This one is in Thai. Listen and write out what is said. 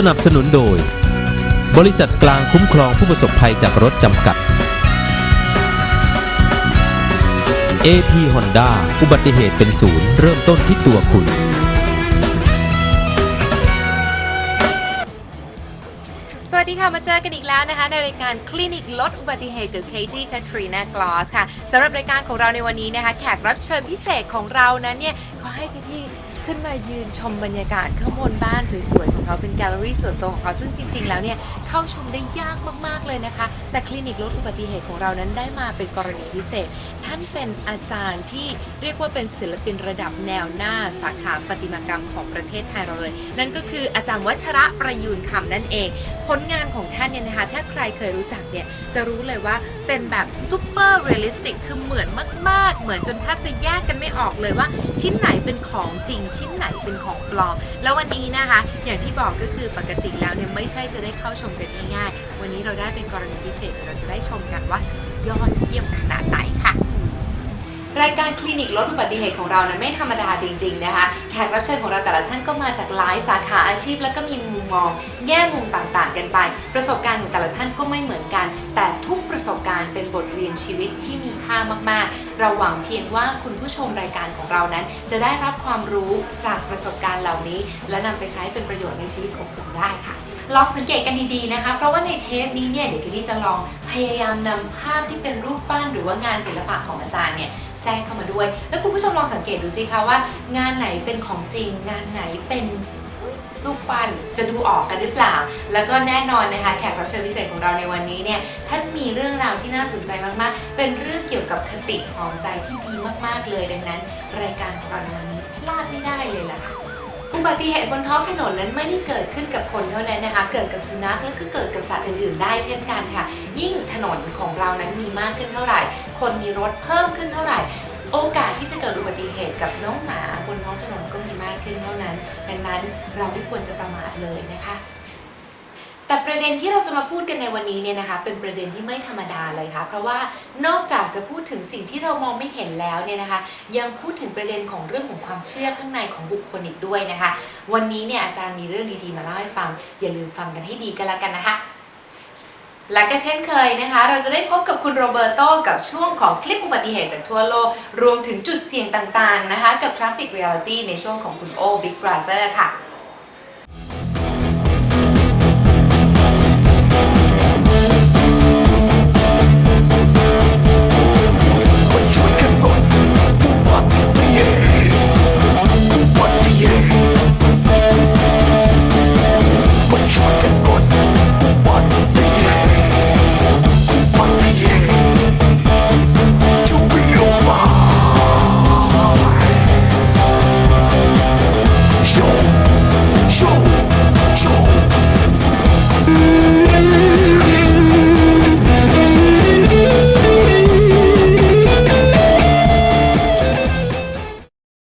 สนับสนุนโดย บริษัทกลางคุ้มครองผู้ประสบภัยจากรถจำกัด AP Honda อุบัติเหตุเป็นศูนย์เริ่มต้นที่ตัวคุณ สวัสดีค่ะ มาเจอกันอีกแล้วนะคะ ในรายการคลินิกลดอุบัติเหตุกับเคที่คาทรีนากลอสค่ะสำหรับรายการของเราในวันนี้นะคะ แขกรับเชิญพิเศษของเรานั้นเนี่ยขาให้เคที่ ขึ้นมายืนชมบรรยากาศข้างบนบ้านสวยๆของเขาเป็นแกลเลอรี่ส่วนตัวของเขาซึ่งจริง ๆ แล้วเนี่ยเข้าชมได้ยากมากๆเลยนะคะ แต่คลินิกลดอุบัติเหตุของเรานั้นได้มาเป็นกรณีพิเศษ ท่านเป็นอาจารย์ที่เรียกว่าเป็นศิลปินระดับแนวหน้าสาขาประติมากรรมของประเทศไทยเราเลย นั่นก็คืออาจารย์วัชระประยูนคำนั่นเอง ผลงานของท่านเนี่ยนะคะถ้าใครเคยรู้จักเนี่ยจะรู้เลยว่าเป็นแบบซูเปอร์เรียลลิสติกคือเหมือนมาก ๆ เหมือนจนแทบจะแยกกันไม่ออกเลยว่า ชิ้นไหนเป็นของจริงชิ้นไหนเป็นของปลอม แล้ววันนี้นะคะ อย่างที่บอกก็คือปกติแล้วเนี่ยไม่ใช่จะได้เข้าชมกันง่ายๆ วันนี้เราได้เป็นกรณีพิเศษเราจะได้ชมกันว่ายอดเยี่ยมขนาดไหนค่ะรายการคลินิกลดอุบัติเหตุของเรานั้นไม่ธรรมดาจริง ๆ นะคะ แขกรับเชิญของเราแต่ละท่านก็มาจากหลายสาขาอาชีพ แล้วก็มีมุมมอง แง่มุมต่างๆ กันไป ประสบการณ์ของแต่ละท่านก็ไม่เหมือนกัน แต่ทุก ประสบการณ์เป็นบทเรียนชีวิตที่มีค่ามากๆ เราหวังเพียงว่าคุณผู้ชมรายการของเรานั้น จะได้รับความรู้จากประสบการณ์เหล่านี้ และนำไปใช้เป็นประโยชน์ในชีวิตของคุณได้ค่ะลองสังเกตกันดีๆนะคะ เพราะว่าในเทปนี้เนี่ยเดี๋ยวคิดที่จะลองพยายามนำภาพที่เป็นรูปปั้นหรือว่างานศิลปะของอาจารย์เนี่ยแทรกเข้ามาด้วย แล้วคุณผู้ชมลองสังเกตดูสิคะว่า งานไหนเป็นของจริง งานไหนเป็น วันจะดูออกกันหรือเปล่า แล้วก็แน่นอนนะคะแขกรับเชิญพิเศษของเราในวันนี้เนี่ยท่านมีเรื่องราวที่น่าสนใจมากๆ เป็นเรื่องเกี่ยวกับคติสอนใจที่ดีมากๆเลยดังนั้น รายการของเราในวันนี้พลาดไม่ได้เลยล่ะค่ะอุบัติเหตุบนท้องถนนนั้นไม่ได้เกิดขึ้นกับคนเท่านั้นนะคะ เกิดกับสุนัขและก็เกิดกับสัตว์อื่นๆ ได้เช่นกันค่ะ ยิ่งถนนของเรานั้นมีมากขึ้นเท่าไหร่ คนมีรถเพิ่มขึ้นเท่าไหร่ โอกาสที่จะเกิดอุบัติเหตุกับน้องหมาบนท้องถนนก็มีมากขึ้นเท่านั้น ดังนั้นเราไม่ควรจะประมาทเลยนะคะ แต่ประเด็นที่เราจะมาพูดกันในวันนี้เนี่ยนะคะ เป็นประเด็นที่ไม่ธรรมดาเลยค่ะ เพราะว่านอกจากจะพูดถึงสิ่งที่เรามองไม่เห็นแล้วเนี่ยนะคะ ยังพูดถึงประเด็นของเรื่องของความเชื่อข้างในของบุคคลอีกด้วยนะคะ วันนี้เนี่ยอาจารย์มีเรื่องดีๆมาเล่าให้ฟัง อย่าลืมฟังกันให้ดีกันล้วกันนะคะ และก็เช่นเคยนะคะ เราจะได้พบกับคุณโรเบร์โตกับช่วงของคลิปอุบัติเหตุจากทั่วโลก รวมถึงจุดเสี่ยงต่างๆนะคะ กับ Traffic Reality ในช่วงของคุณโอ Big Brother ค่ะ